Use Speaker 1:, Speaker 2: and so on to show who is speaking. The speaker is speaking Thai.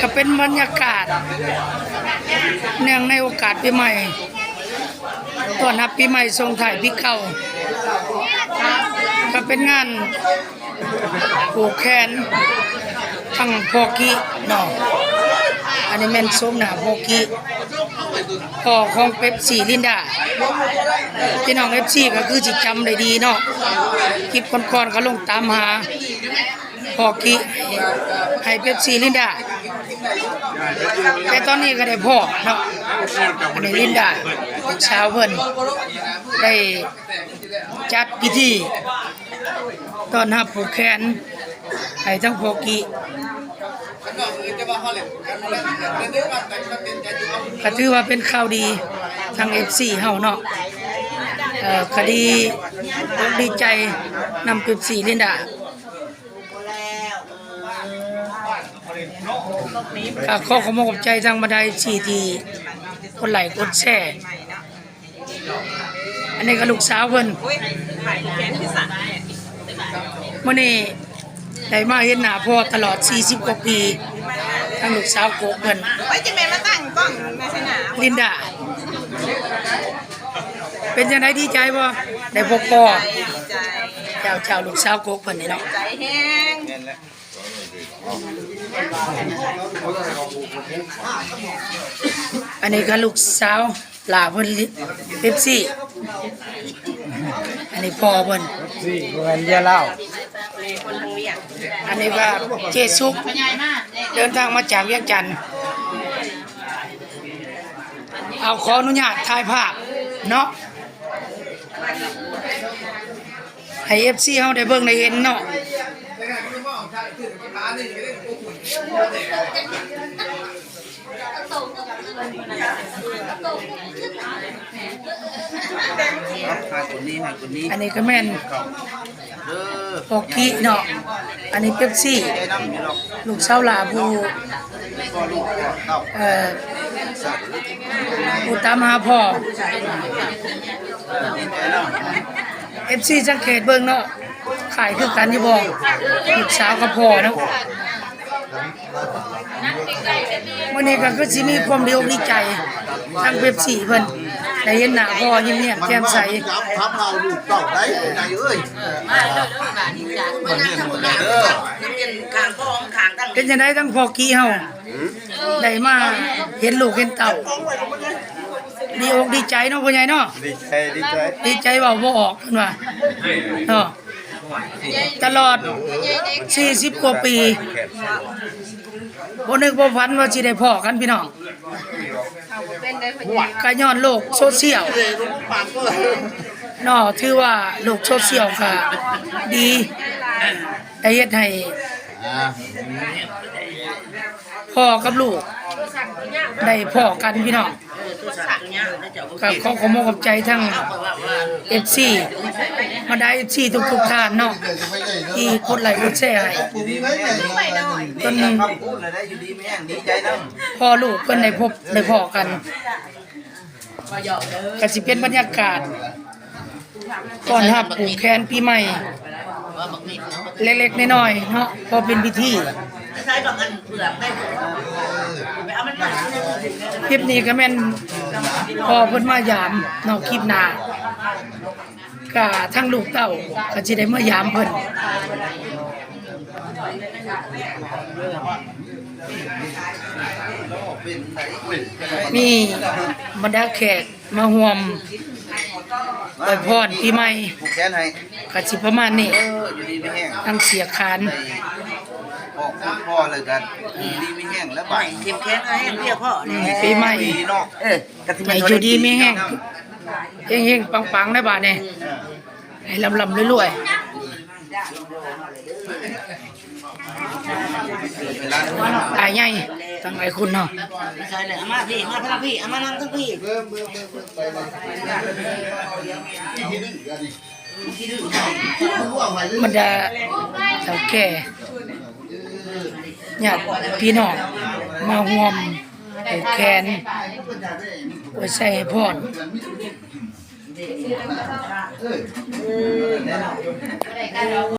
Speaker 1: ก็เป็นบรรยากาศ เนื่องในโอกาสปีใหม่ต้อนรับปีใหม่ทรงถ่ายปีเก่าก็เป็นงานผูกแขนทั้งโพกิเนาะอันนี้แม่นส้มหนาโพกิพ่อของเป๊ปซี่ลินดาพี่น้องเอฟซีก็คือจิตจำได้ดีเนาะคลิปก่อนๆก็ลงตามหา พอกิให้เป๊ปซี่ลินดาแต่ตอนนี้ก็ได้พ่อเนาะอันนี้ลินดาลูกสาวเพิ่นได้จัดพิธีตอนรับผูกแขนให้ทั้งพอกิก็ถือว่าเป็นข่าวดีทาง FC เฮาเนาะเอ่อคดีดีใจนำเป๊ปซี่ลินดา ก็ขอขอบคุณใจทางบันไดสีทีคนไหลค์กดแชร์อันนี้ก็ลูกสาวเพิ่นมื่อนี้ได้มาเห็นหน้าพ่อตลอด 40 กว่าปีทางลูกสาวโกเพิ่น
Speaker 2: ไว้จะแม่มาตั้งกล้องในสนาม
Speaker 1: ลินดา เป็นจังไดดีใจบ่ได้พบพ่อเจ้าเจ้าลูกสาวโกกเพิ่นนี่เนาะ
Speaker 2: ใจแห้ง
Speaker 1: อันนี้ก็ลูกสาวหลาเพิ่นเป๊ปซี่ อันนี้พ่อเพิ่น
Speaker 3: สี่เงินเยอะเล่า
Speaker 1: อันนี้ก็เจสุกเดินทางมาจากเวียงจันทน์เอาขออนุญาตถ่ายภาพเนาะให้เอฟซีเฮาได้เบิ่งได้เห็นเนาะ อันนี้ก็แม่นโอกิเนาะ อันนี้เป๊ปซี่ลูกสาวหลาผู้เอ่อผู้ตามหาพ่อเอฟซีสังเกตเบิ่งเนาะขายคือกันอยู่บ่ลูกสาวกับพ่อเนาะ มื้อนี้ก็คือสิมีความดีอกดีใจทั้งเป๊ปซี่เพิ่นได้เห็นหน้าพ่อยิ้มแย้มแจ่มใส
Speaker 4: จับทับเราลูกเต่าได้ไหนเอ้ย
Speaker 1: เป็นจังไดทั้งพ่อกี้เฮาได้มาเห็นลูกเห็นเต่าดีอกดีใจเนาะพ่อใหญ่เนาะ
Speaker 4: ดีใจดีใจ
Speaker 1: ดีใจเว่าบ่ออกเพิ่นว่าเนาะ ตลอด 40 กว่าปีบ่นึกบ่ฝันว่าสิได้พ้อกันพี่น้องก็ย้อนโลกโซเชียลเนาะถือว่าโลกโซเชียลก็ดีได้เฮ็ดให้พ่อกับลูก ได้พ่อกันพี่น้องก็ขอขอบคุณขอบใจทั้ง FC มาได้ชีทุกๆท่านเนาะที่กดไลค์กดแชร์ให้จน
Speaker 3: ครับพูดเลยได้อยู่ดีไม่แห้งดีใจนะ
Speaker 1: พ่อลูกเพิ่นได้พบได้พอกันก็สิเป็นบรรยากาศก่อนรับผูกแขนปีใหม่ เล็กๆน้อยๆเนาะพอเป็นพิธี
Speaker 2: ใช้ดอกอันเปลือกได้ไปเอามันมา
Speaker 1: คลิปนี้ก็แม่นพอเพิ่นมายามนาะคลิปหน้ากะทั้งลูกเต้าก็สิได้มายามเพิ่นมีบรรดาแขกมาร่วมอวยพรปีใหม่
Speaker 3: กแขนให้
Speaker 1: ก็สิประมาณนี้ทั้งเสียคาน
Speaker 3: พ่อคุณพ่อเลยกันอยู่ดีไม่แห้งแล้วบ่าย
Speaker 2: เก็บแข้งให้เรียกพ่อ
Speaker 1: อืมปีใหม่
Speaker 3: ดีเนาะเออ
Speaker 1: ให้อยู่ดีมีแห้งเฮงๆปังๆได้บาดนี้ให้ลำๆรวยๆ
Speaker 3: เวลาที่มัน
Speaker 1: ตายใหญ่ตั้งหลายคนเนาะ
Speaker 2: ใช่เลยอามาพี่มาทั้งพี่อามานั่งทั้งพี่
Speaker 1: บรรดาเฒ่าแก่ ญาติพี่น้องมาห่วมผูกแขนไว้ใส่ให้พร